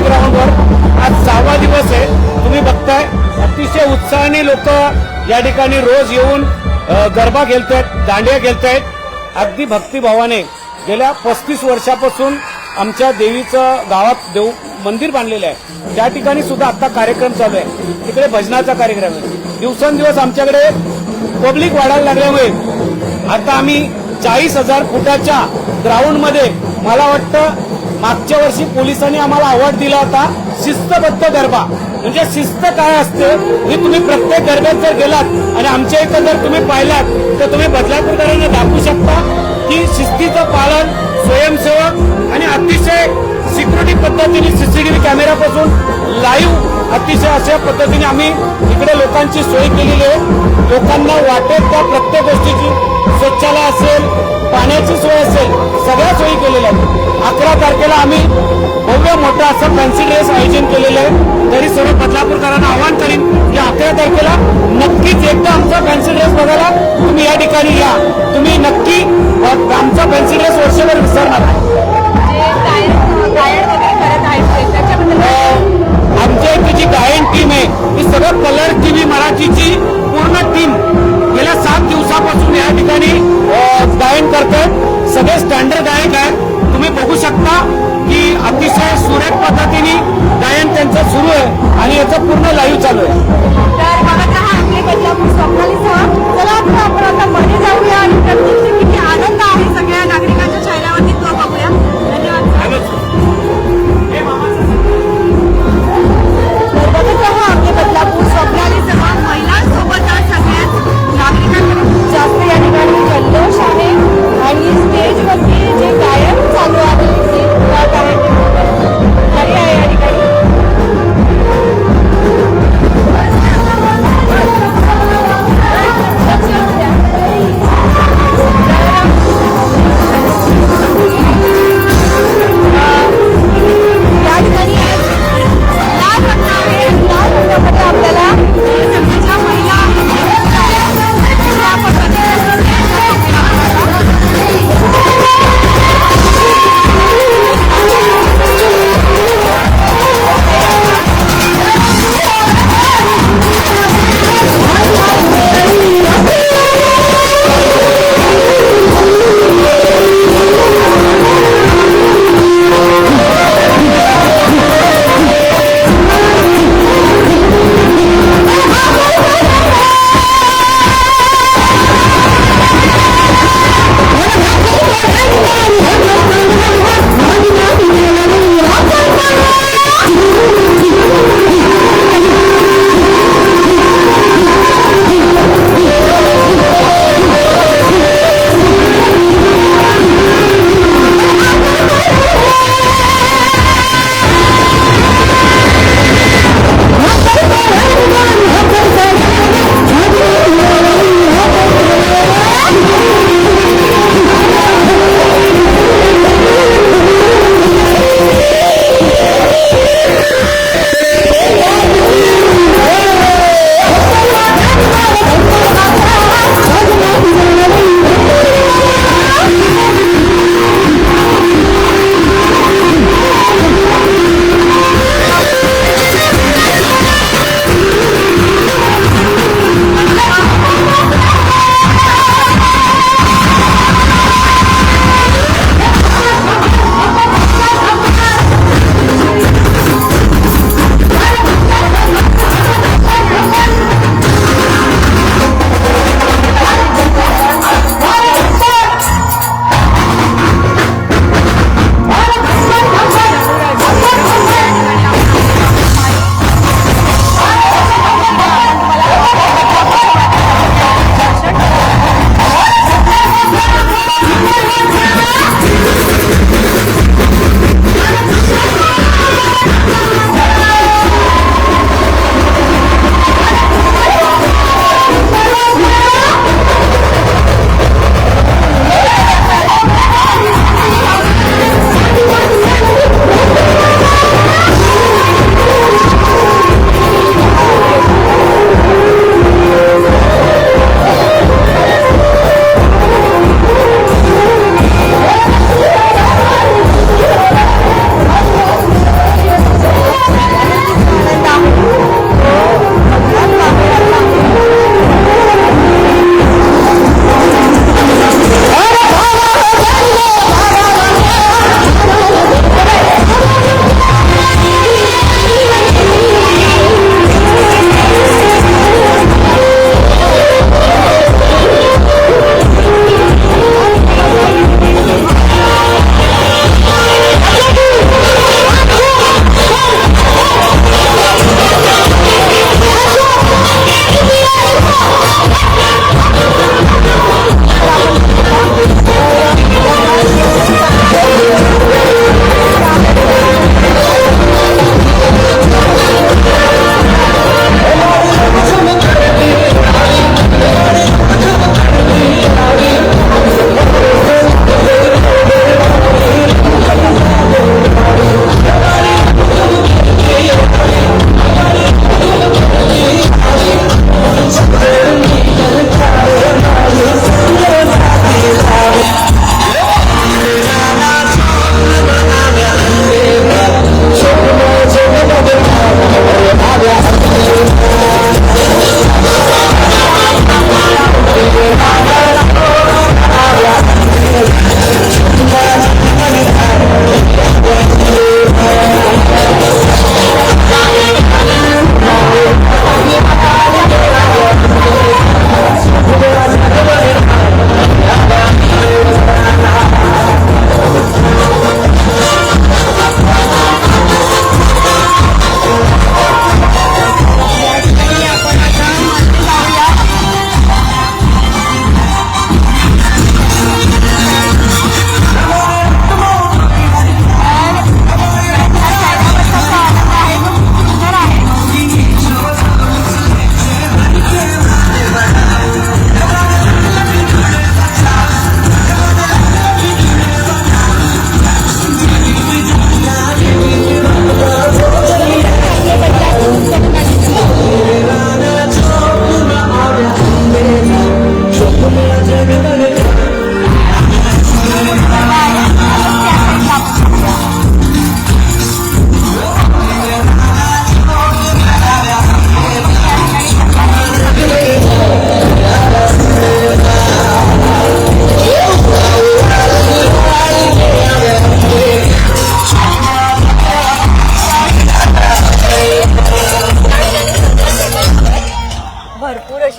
Road ग्राउंडवर आज सहावा दिवस आहे. तुम्ही बघताय अतिशय उत्साहाने लोक या ठिकाणी रोज येऊन गरबा खेळतायत दांडिया खेळतायत. अगदी भक्तिभावाने गेल्या पस्तीस वर्षापासून आमच्या देवीचं गावात देव मंदिर बांधलेलं आहे. त्या ठिकाणी सुद्धा आता कार्यक्रम चालू आहे. तिकडे भजनाचा कार्यक्रम आहे. दिवसेंदिवस आमच्याकडे पब्लिक वाढायला लागल्यामुळे आता आम्ही चाळीस हजार फुटाच्या ग्राउंडमध्ये मला वाटतं मागच्या वर्षी पोलिसांनी आम्हाला अवॉर्ड दिला होता शिस्तबद्ध गरबा. म्हणजे शिस्त काय असते हे तुम्ही प्रत्येक गरब्यात जर गेलात आणि आमच्या इथं जर तुम्ही पाहिलात तर तुम्ही बदलापूरकरांना दाखवू शकता की शिस्तीचं पालन स्वयंसेवक आणि अतिशय सिक्युरिटी पद्धतीने सीसीटीव्ही कॅमेऱ्यापासून अतिशय अशा पद्धतीने आम्ही इकडे लोकांची सोय केलेली आहे. लोकांना वाटेल त्या प्रत्येक गोष्टीची स्वच्छालय असेल पाण्याची सोय असेल सगळ्या सोयी केलेल्या आहेत. अकरा तारखेला आम्ही भव्य मोठं असं फॅन्सी ड्रेस आयोजन केलेलं आहे. तरी सर्व बदलापूरकरांना आवाहन करीन की अकरा तारखेला नक्कीच एकदा आमचा फॅन्सी ड्रेस बघायला तुम्ही या ठिकाणी या. तुम्ही नक्की आमचा फॅन्सी ड्रेस वर्षभर विसरणार आहे गायन टीम आहे ही सगळं कलर टीव्ही मराठीची पूर्ण टीम गेल्या सात दिवसापासून या ठिकाणी गायन करतात सगळे स्टँडर्ड गायक आहेत. तुम्ही बघू शकता की अतिशय सुरेख पद्धतीने गायन त्यांचं सुरू आहे आणि याचं पूर्ण लाईव्ह चालू आहे. तर बघत राहा आपले बदलापूर चला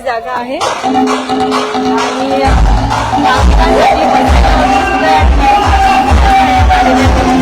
जागा आहे. आणि